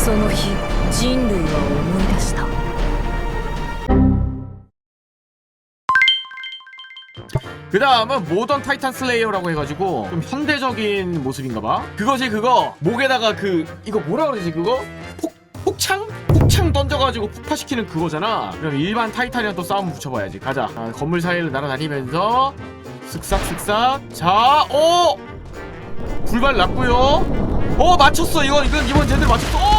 その日人類は思い出した 그 다음은 모던 타이탄 슬레이어라고 해가지고 좀 현대적인 모습인가봐 그것이 그거 목에다가 그 이거 뭐라 그러지 그거? 폭, 폭창? 폭창 던져가지고 폭파시키는 그거잖아 그럼 일반 타이탄이랑 또 싸움 붙여봐야지 가자 아, 건물 사이를 날아다니면서 슥싹슥싹 자 오! 불발 났고요 어 맞췄어 이건 이건 이번 제대로 맞췄어 오!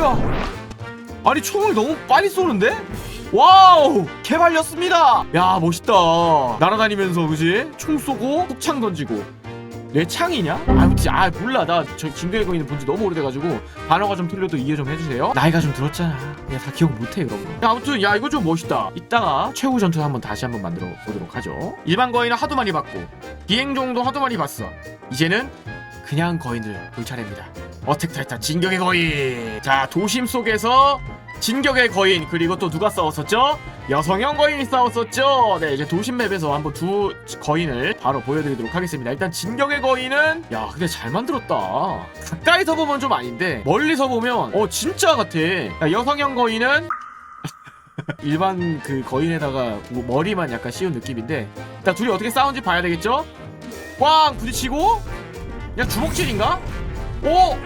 뭐야 아니 총을 너무 빨리 쏘는데? 와우! 개발렸습니다! 야, 멋있다. 날아다니면서, 그지? 총 쏘고, 폭창 던지고. 내 창이냐? 아, 그치. 아, 몰라. 나 저 진격의 거인은 본지 너무 오래돼가지고, 단어가 좀 틀려도 이해 좀 해주세요. 나이가 좀 들었잖아. 그냥 다 기억 못해, 그런 거. 야, 아무튼, 야, 이거 좀 멋있다. 이따가 최후 전투 한번 다시 한번 만들어 보도록 하죠. 일반 거인은 하도 많이 봤고, 비행종도 하도 많이 봤어. 이제는 그냥 거인을 볼 차례입니다. 어택 타이탄 진격의 거인. 자, 도심 속에서 진격의 거인 그리고 또 누가 싸웠었죠? 여성형 거인이 싸웠었죠. 네 이제 도심 맵에서 한번 두 거인을 바로 보여드리도록 하겠습니다. 일단 진격의 거인은 야 근데 잘 만들었다. 가까이서 보면 좀 아닌데 멀리서 보면 어 진짜 같아. 야, 여성형 거인은 일반 그 거인에다가 뭐 머리만 약간 씌운 느낌인데 일단 둘이 어떻게 싸운지 봐야 되겠죠? 꽝 부딪히고 그냥 주먹질인가? 오!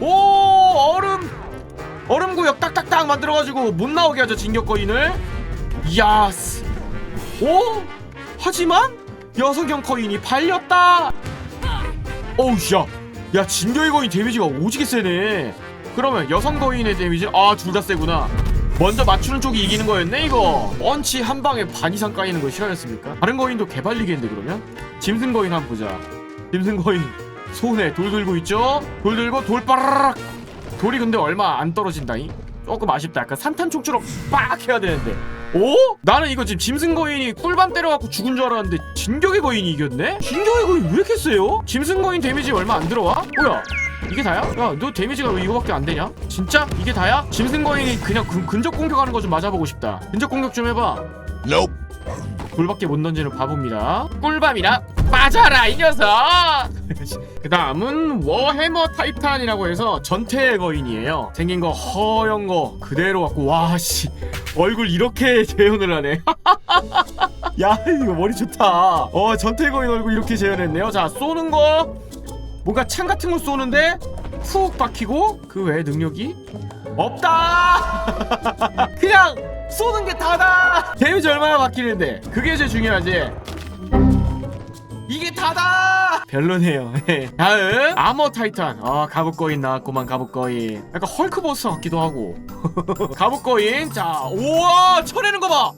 오 얼음. 얼음 구역 딱딱딱 만들어가지고 못 나오게 하죠 진격 거인을. 야스. 오 하지만 여성형 거인이 발렸다. 어우 야야 진격의 거인 데미지가 오지게 세네. 그러면 여성 거인의 데미지 아 둘 다 세구나. 먼저 맞추는 쪽이 이기는 거였네 이거. 펀치 한 방에 반 이상 까이는 거 싫어하셨습니까? 다른 거인도 개발리겠는데 그러면? 짐승 거인 한번 보자. 짐승 거인 손에 돌 들고 있죠? 돌 들고 돌 빠라락 돌이 근데 얼마 안 떨어진다잉? 조금 아쉽다. 약간 산탄총처럼 빡 해야 되는데. 오? 나는 이거 지금 짐승 거인이 꿀밤 때려갖고 죽은 줄 알았는데 진격의 거인이 이겼네? 진격의 거인 왜 이렇게 세요? 짐승 거인 데미지 얼마 안 들어와? 뭐야? 이게 다야? 야, 너 데미지가 왜 이거밖에 안 되냐? 진짜? 이게 다야? 짐승 거인이 그냥 근, 근접 공격하는 거 좀 맞아보고 싶다. 근접 공격 좀 해봐. Nope. 돌밖에 못 던지는 바보입니다. 꿀밤이라 빠져라 이 녀석. 그 다음은 워해머 타이탄이라고 해서 전태의 거인이에요. 생긴 거 허연 거 그대로 갖고 와씨 얼굴 이렇게 재현을 하네. 야 이거 머리 좋다. 어 전태의 거인 얼굴 이렇게 재현했네요. 자 쏘는 거 뭔가 창 같은 거 쏘는데 훅 박히고 그 외에 능력이 없다. 그냥 쏘는 게 다다. 데미지 얼마나 박히는데 그게 제일 중요하지. 이게 다다. 별로네요. 다음 아머 타이탄. 아 갑옷거인 나왔구만 갑옷거인. 약간 헐크버스 같기도 하고. 갑옷거인. 자 우와 쳐내는 거 봐.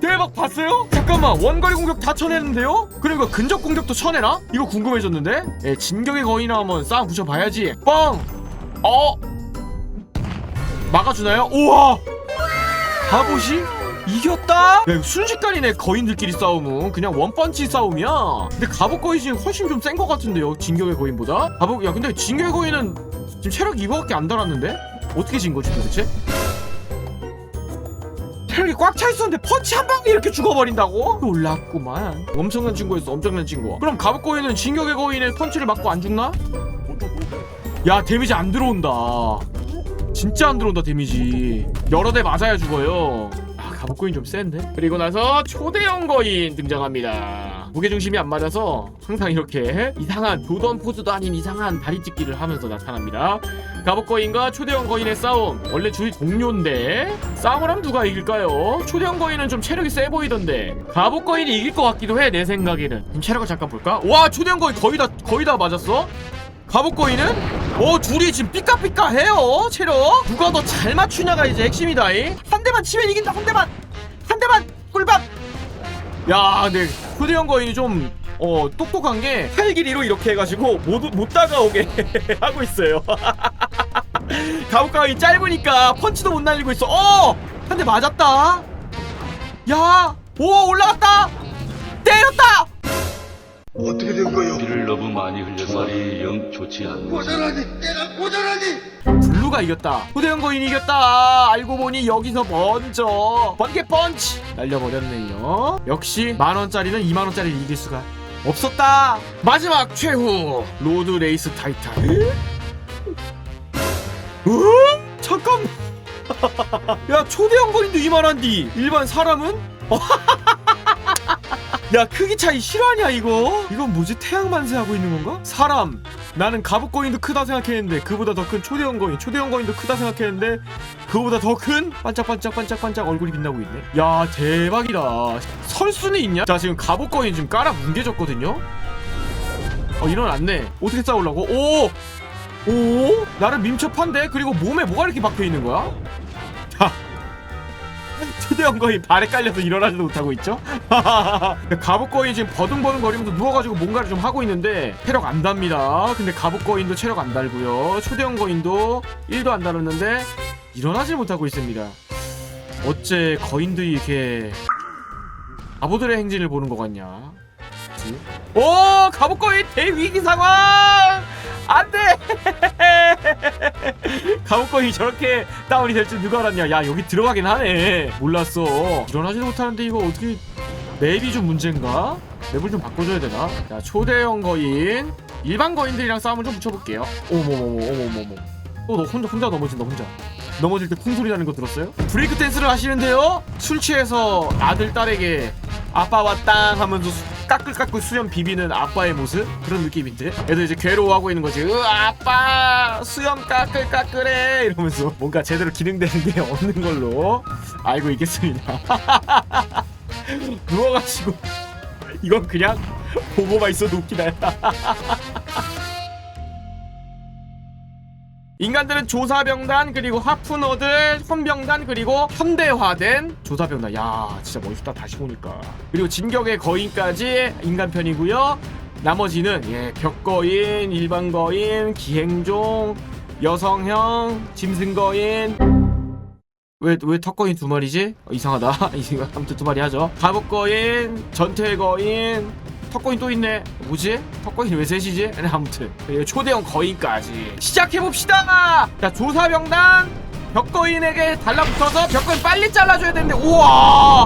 대박 봤어요? 잠깐만 원거리 공격 다 쳐내는데요? 그리고 근접 공격도 쳐내나? 이거 궁금해졌는데? 예, 진격의 거인을 한번 싸움 붙여봐야지 뻥! 어? 막아주나요? 우와! 갑옷이 이겼다? 야 이거 순식간이네 거인들끼리 싸움은 그냥 원펀치 싸움이야 근데 갑옷 거인이 훨씬 좀 센 것 같은데요 진격의 거인보다? 갑옷 야 근데 진격의 거인은 지금 체력 이거밖에 안 달았는데? 어떻게 진 거지 도대체? 체력이 꽉 차 있었는데 펀치 한 방에 이렇게 죽어버린다고? 놀랍구만 엄청난 친구였어 엄청난 친구 그럼 갑옷 거인은 진격의 거인의 펀치를 맞고 안 죽나? 야 데미지 안 들어온다 진짜 안 들어온다 데미지. 여러 대 맞아야 죽어요. 아 갑옷거인 좀 센데? 그리고 나서 초대형 거인 등장합니다. 무게중심이 안 맞아서 항상 이렇게 이상한 조던 포즈도 아닌 이상한 다리 찢기를 하면서 나타납니다. 갑옷거인과 초대형 거인의 싸움. 원래 주의 동료인데 싸움을 하면 누가 이길까요? 초대형 거인은 좀 체력이 세 보이던데 갑옷거인이 이길 것 같기도 해 내 생각에는. 그럼 체력을 잠깐 볼까? 와 초대형 거인 거의 다 거의 다 맞았어? 갑옷거인은 어 둘이 지금 삐까삐까 해요 체력. 누가 더 잘 맞추냐가 이제 핵심이다 이. 한 대만 치면 이긴다 한 대만. 한 대만 꿀밤 야 근데 초대형 거인이 좀 어 똑똑한 게 팔길이로 이렇게 해가지고 못, 못 다가오게 하고 있어요. 갑옷거인 짧으니까 펀치도 못 날리고 있어. 어 한 대 맞았다. 야 오 올라갔다. 때렸다 어떻게 된 거요? 비를 너무 많이 흘려서 말이 영 좋지 않네. 고전하니 내가 고전하니 블루가 이겼다. 후대형 거인이 이겼다. 알고 보니 여기서 먼저 번개 펀치 날려버렸네요. 역시 만 원짜리는 2만 원짜리를 이길 수가 없었다. 마지막 최후 로드 레이스 타이탄. 어? 잠깐. 야 초대형 거인도 이만한디 일반 사람은? 야 크기 차이 실화냐 이거? 이건 뭐지 태양 만세 하고 있는 건가? 사람 나는 갑옷 거인도 크다 생각했는데 그보다 더 큰 초대형 거인 초대형 거인도 크다 생각했는데 그보다 더 큰 반짝반짝 반짝반짝 얼굴이 빛나고 있네 야 대박이다 설 수는 있냐? 자 지금 갑옷 거인 지금 깔아 뭉개졌거든요 어 일어났네 어떻게 싸우려고? 오! 오? 나를 민첩한데? 그리고 몸에 뭐가 이렇게 박혀있는 거야? 자 초대형 거인 발에 깔려서 일어나지도 못하고 있죠? 갑옷 거인 지금 버둥버둥 거리면서 누워가지고 뭔가를 좀 하고 있는데 체력 안 답니다. 근데 갑옷 거인도 체력 안 달고요. 초대형 거인도 1도 안 달았는데 일어나지 못하고 있습니다. 어째 거인들이 이렇게 바보들의 행진을 보는 것 같냐? 그치? 오 갑옷 거인 대위기 상황! 안 돼! 가옥거이 저렇게 다운이 될 줄 누가 알았냐 야 여기 들어가긴 하네 몰랐어 일어나지도 못하는데 이거 어떻게 맵이 좀 문제인가? 맵을 좀 바꿔줘야 되나? 자 초대형 거인 일반 거인들이랑 싸움을 좀 붙여볼게요 어머머머 어머머머 또너 혼자 혼자 넘어진다 혼자 넘어질 때 쿵소리 나는 거 들었어요? 브레이크 댄스를 하시는데요? 술 취해서 아들 딸에게 아빠 왔당 하면서 수- 까끌까끌 수염 비비는 아빠의 모습? 그런 느낌인데? 애들 이제 괴로워하고 있는 거지. 으 아빠! 수염 까끌까끌해! 이러면서 뭔가 제대로 기능되는 게 없는 걸로 알고 있겠습니다. 누워가지고 이건 그냥 보고만 있어도 웃기다 인간들은 조사병단 그리고 하프너들 헌병단 그리고 현대화된 조사병단 야 진짜 멋있다 다시 보니까 그리고 진격의 거인까지 인간편이고요 나머지는 예 벽거인 일반거인 기행종 여성형 짐승거인 왜, 왜 턱거인 두 마리지? 어, 이상하다. 아무튼 두 마리 하죠. 갑옷거인, 전태거인, 턱거인 또 있네. 뭐지? 턱거인 왜 셋이지? 네, 아무튼. 그리고 초대형 거인까지. 시작해봅시다! 자, 조사병단, 벽거인에게 달라붙어서 벽거인 빨리 잘라줘야 되는데, 우와!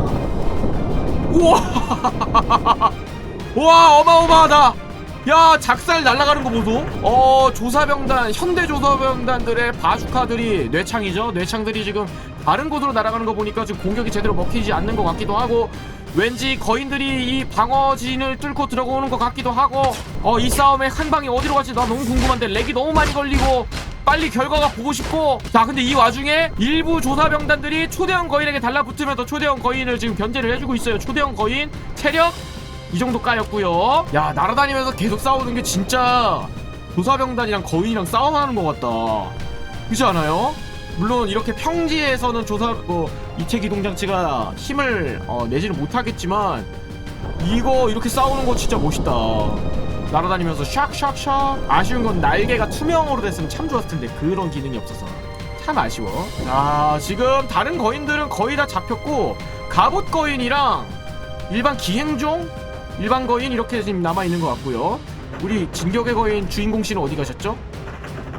우와! 우와, 어마어마하다! 야 작살 날아가는 거 보소 어 조사병단 현대 조사병단들의 바주카들이 뇌창이죠 뇌창들이 지금 다른 곳으로 날아가는 거 보니까 지금 공격이 제대로 먹히지 않는 것 같기도 하고 왠지 거인들이 이 방어진을 뚫고 들어오는 것 같기도 하고 어 이 싸움의 한 방이 어디로 갈지 나 너무 궁금한데 렉이 너무 많이 걸리고 빨리 결과가 보고 싶고 자 근데 이 와중에 일부 조사병단들이 초대형 거인에게 달라붙으면서 초대형 거인을 지금 견제를 해주고 있어요 초대형 거인 체력 이 정도 까였고요. 야 날아다니면서 계속 싸우는 게 진짜 조사병단이랑 거인이랑 싸움하는 것 같다. 그렇지 않아요? 물론 이렇게 평지에서는 조사 뭐 이체 기동 장치가 힘을 어, 내지는 못하겠지만 이거 이렇게 싸우는 거 진짜 멋있다. 날아다니면서 샥샥샥 아쉬운 건 날개가 투명으로 됐으면 참 좋았을 텐데 그런 기능이 없어서 참 아쉬워. 자 지금 다른 거인들은 거의 다 잡혔고 갑옷 거인이랑 일반 기행종 일반 거인 이렇게 지금 남아 있는 것 같고요. 우리 진격의 거인 주인공 씨는 어디 가셨죠?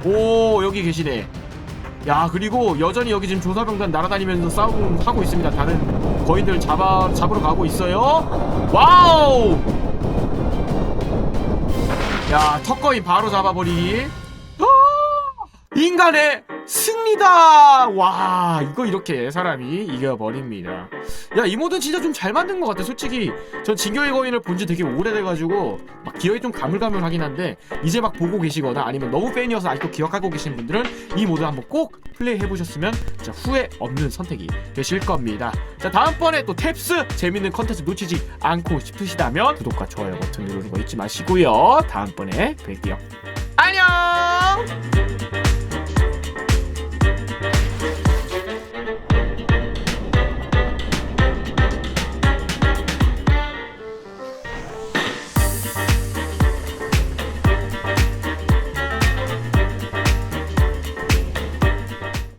오 여기 계시네. 야 그리고 여전히 여기 지금 조사병단 날아다니면서 싸움 하고 있습니다. 다른 거인들 잡아 잡으러 가고 있어요. 와우! 야 턱거인 바로 잡아버리기. 아! 인간의 승리다! 와, 이거 이렇게 사람이 이겨버립니다. 야, 이 모드는 진짜 좀 잘 만든 것 같아. 솔직히, 전 진격의 거인을 본 지 되게 오래돼가지고, 막 기억이 좀 가물가물하긴 한데, 이제 막 보고 계시거나 아니면 너무 팬이어서 아직도 기억하고 계신 분들은 이 모드 한번 꼭 플레이 해보셨으면 진짜 후회 없는 선택이 되실 겁니다. 자, 다음번에 또 탭스 재밌는 컨텐츠 놓치지 않고 싶으시다면, 구독과 좋아요 버튼 누르는 거 잊지 마시고요. 다음번에 뵐게요.